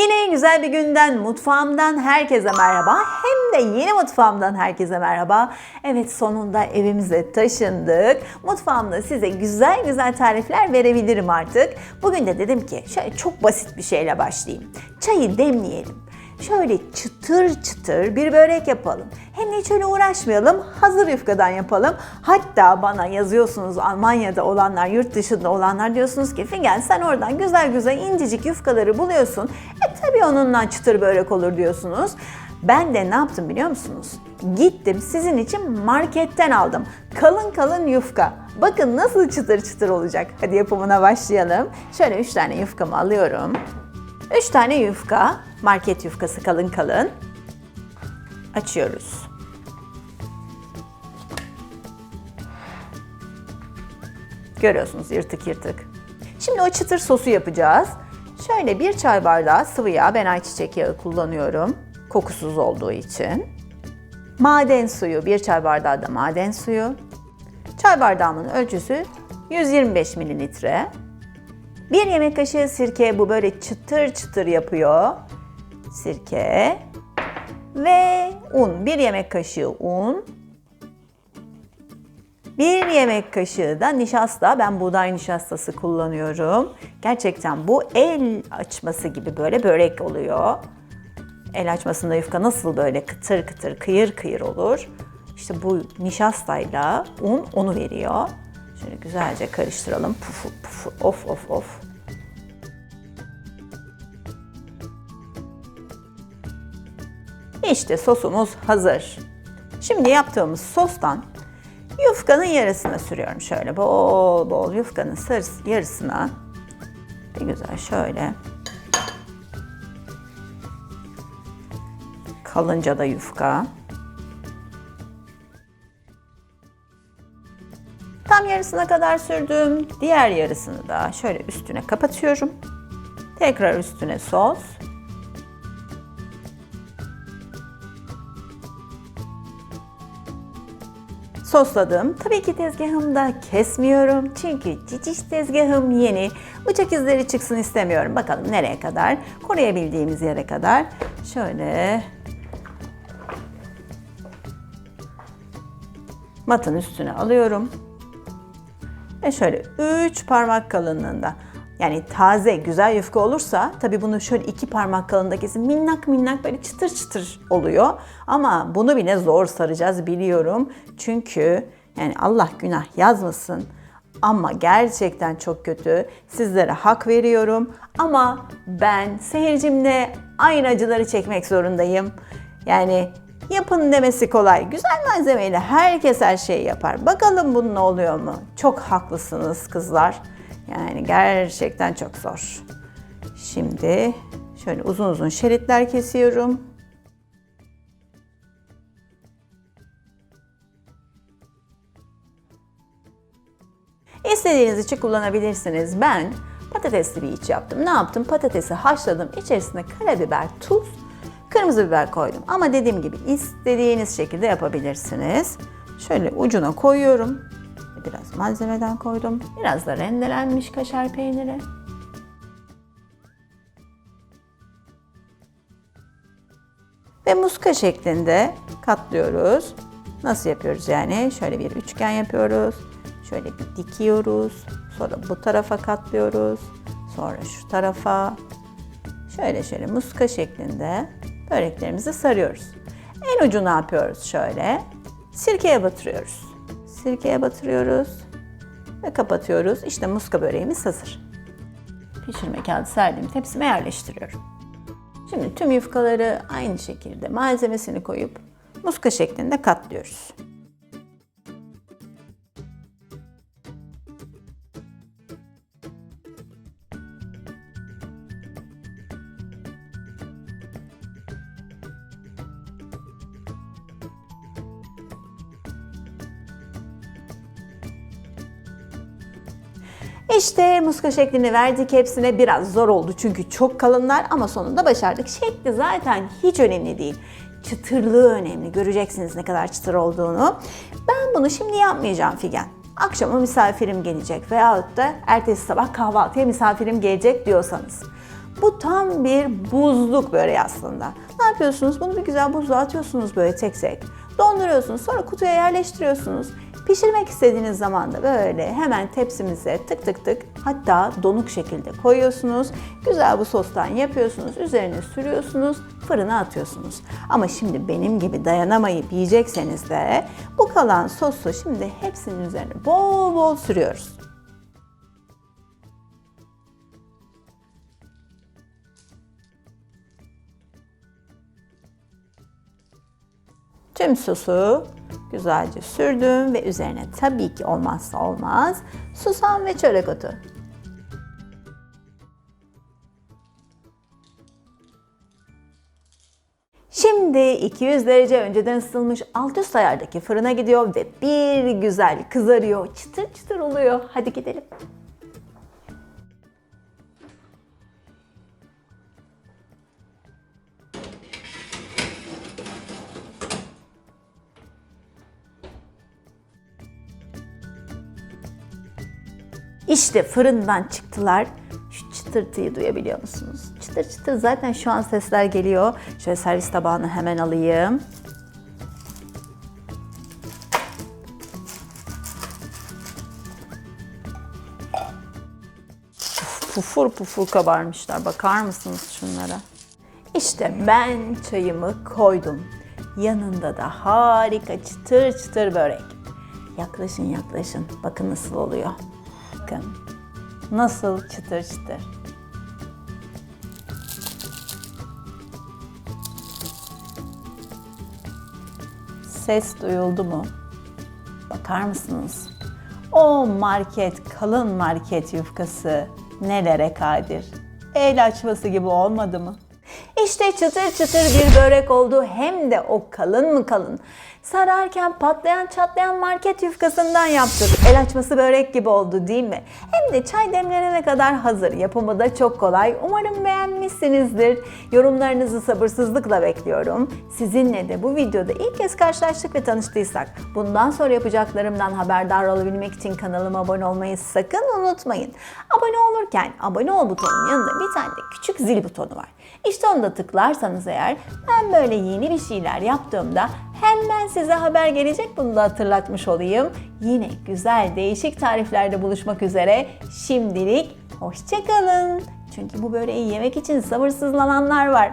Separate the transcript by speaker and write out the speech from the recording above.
Speaker 1: Yine güzel bir günden mutfağımdan herkese merhaba. Hem de yeni mutfağımdan herkese merhaba. Evet sonunda evimize taşındık. Mutfağımda size güzel güzel tarifler verebilirim artık. Bugün de dedim ki şöyle çok basit bir şeyle başlayayım. Çayı demleyelim. Şöyle çıtır çıtır bir börek yapalım. Hem de hiç öyle uğraşmayalım. Hazır yufkadan yapalım. Hatta bana yazıyorsunuz Almanya'da olanlar, yurt dışında olanlar diyorsunuz ki Figen sen oradan güzel güzel incecik yufkaları buluyorsun. Tabii onunla çıtır börek olur diyorsunuz. Ben de ne yaptım biliyor musunuz? Gittim sizin için marketten aldım. Kalın kalın yufka. Bakın nasıl çıtır çıtır olacak. Hadi yapımına başlayalım. Şöyle 3 tane yufkamı alıyorum. 3 tane yufka, market yufkası kalın kalın. Açıyoruz. Görüyorsunuz yırtık yırtık. Şimdi o çıtır sosu yapacağız. Şöyle bir çay bardağı sıvı yağ, ben ayçiçek yağı kullanıyorum. Kokusuz olduğu için. Maden suyu, bir çay bardağı da maden suyu. Çay bardağımın ölçüsü 125 mililitre. Bir yemek kaşığı sirke bu böyle çıtır çıtır yapıyor. Sirke ve un. Bir yemek kaşığı un. Bir yemek kaşığı da nişasta. Ben buğday nişastası kullanıyorum. Gerçekten bu el açması gibi böyle börek oluyor. El açmasında yufka nasıl böyle kıtır kıtır, kıyır kıyır olur. İşte bu nişastayla un onu veriyor. Şöyle güzelce karıştıralım. Pufu pufu of of of. İşte sosumuz hazır. Şimdi yaptığımız sostan yufkanın yarısına sürüyorum şöyle bol bol yufkanın yarısına. Bir güzel şöyle. Kalınca da yufka. Tam yarısına kadar sürdüm. Diğer yarısını da şöyle üstüne kapatıyorum. Tekrar üstüne sos. Sosladım. Tabii ki tezgahımda kesmiyorum. Çünkü ciciş tezgahım yeni. Bıçak izleri çıksın istemiyorum. Bakalım nereye kadar? Koruyabildiğimiz yere kadar. Şöyle matın üstüne alıyorum. Ve şöyle 3 parmak kalınlığında. Yani taze güzel yufka olursa tabii bunu şöyle iki parmak kalınlığında kesin minnak minnak böyle çıtır çıtır oluyor. Ama bunu bile zor saracağız biliyorum. Çünkü yani Allah günah yazmasın ama gerçekten çok kötü. Sizlere hak veriyorum ama ben seyircimle aynı acıları çekmek zorundayım. Yani Yapın demesi kolay. Güzel malzemeyle herkes her şeyi yapar. Bakalım bunun oluyor mu? Çok haklısınız kızlar. Yani gerçekten çok zor. Şimdi şöyle uzun uzun şeritler kesiyorum. İstediğiniz için kullanabilirsiniz. Ben patatesli bir iç yaptım. Ne yaptım? Patatesi haşladım. İçerisine karabiber, tuz, kırmızı biber koydum. Ama dediğim gibi istediğiniz şekilde yapabilirsiniz. Şöyle ucuna koyuyorum. Biraz malzemeden koydum. Biraz da rendelenmiş kaşar peyniri. Ve muska şeklinde katlıyoruz. Nasıl yapıyoruz yani? Şöyle bir üçgen yapıyoruz. Şöyle bir dikiyoruz. Sonra bu tarafa katlıyoruz. Sonra şu tarafa. Şöyle şöyle muska şeklinde böreklerimizi sarıyoruz. En ucu ne yapıyoruz şöyle? Sirkeye batırıyoruz. Sirkeye batırıyoruz ve kapatıyoruz. İşte muska böreğimiz hazır. Pişirme kağıdı serdiğim tepsime yerleştiriyorum. Şimdi tüm yufkaları aynı şekilde malzemesini koyup muska şeklinde katlıyoruz. İşte muska şeklini verdik hepsine. Biraz zor oldu çünkü çok kalınlar ama sonunda başardık. Şekli zaten hiç önemli değil. Çıtırlığı önemli. Göreceksiniz ne kadar çıtır olduğunu. Ben bunu şimdi yapmayacağım Figen. Akşama misafirim gelecek veyahut da ertesi sabah kahvaltıya misafirim gelecek diyorsanız. Bu tam bir buzluk böreği aslında. Ne yapıyorsunuz? Bunu bir güzel buzluğa atıyorsunuz böyle tek tek. Donduruyorsunuz. Sonra kutuya yerleştiriyorsunuz. Pişirmek istediğiniz zaman da böyle hemen tepsimize tık tık tık hatta donuk şekilde koyuyorsunuz. Güzel bu sostan yapıyorsunuz. Üzerine sürüyorsunuz. Fırına atıyorsunuz. Ama şimdi benim gibi dayanamayıp yiyecekseniz de bu kalan sosu şimdi hepsinin üzerine bol bol sürüyoruz. Tüm sosu güzelce sürdüm ve üzerine tabii ki olmazsa olmaz susam ve çörek otu. Şimdi 200 derece önceden ısıtılmış alt üst ayardaki fırına gidiyor ve bir güzel kızarıyor, çıtır çıtır oluyor. Hadi gidelim. İşte fırından çıktılar. Şu çıtırtıyı duyabiliyor musunuz? Çıtır çıtır zaten şu an sesler geliyor. Şöyle servis tabağını hemen alayım. Uf, Pufur pufur kabarmışlar. Bakar mısınız şunlara? İşte ben çayımı koydum. Yanında da harika çıtır çıtır börek. Yaklaşın yaklaşın. Bakın nasıl oluyor. Bakın. Nasıl çıtır çıtır. Ses duyuldu mu? Bakar mısınız? O market, kalın market yufkası nelere kadir? El açması gibi olmadı mı? İşte çıtır çıtır bir börek oldu hem de o kalın mı kalın. Sararken patlayan çatlayan market yufkasından yaptık. El açması börek gibi oldu değil mi? Hem de çay demlenene kadar hazır. Yapımı da çok kolay. Umarım beğenmişsinizdir. Yorumlarınızı sabırsızlıkla bekliyorum. Sizinle de bu videoda ilk kez karşılaştık ve tanıştıysak bundan sonra yapacaklarımdan haberdar olabilmek için kanalıma abone olmayı sakın unutmayın. Abone olurken abone ol butonunun yanında bir tane de küçük zil butonu var. İşte onu da tıklarsanız eğer ben böyle yeni bir şeyler yaptığımda hemen size haber gelecek bunu da hatırlatmış olayım. Yine güzel değişik tariflerde buluşmak üzere. Şimdilik hoşçakalın. Çünkü bu böreği yemek için sabırsızlananlar var.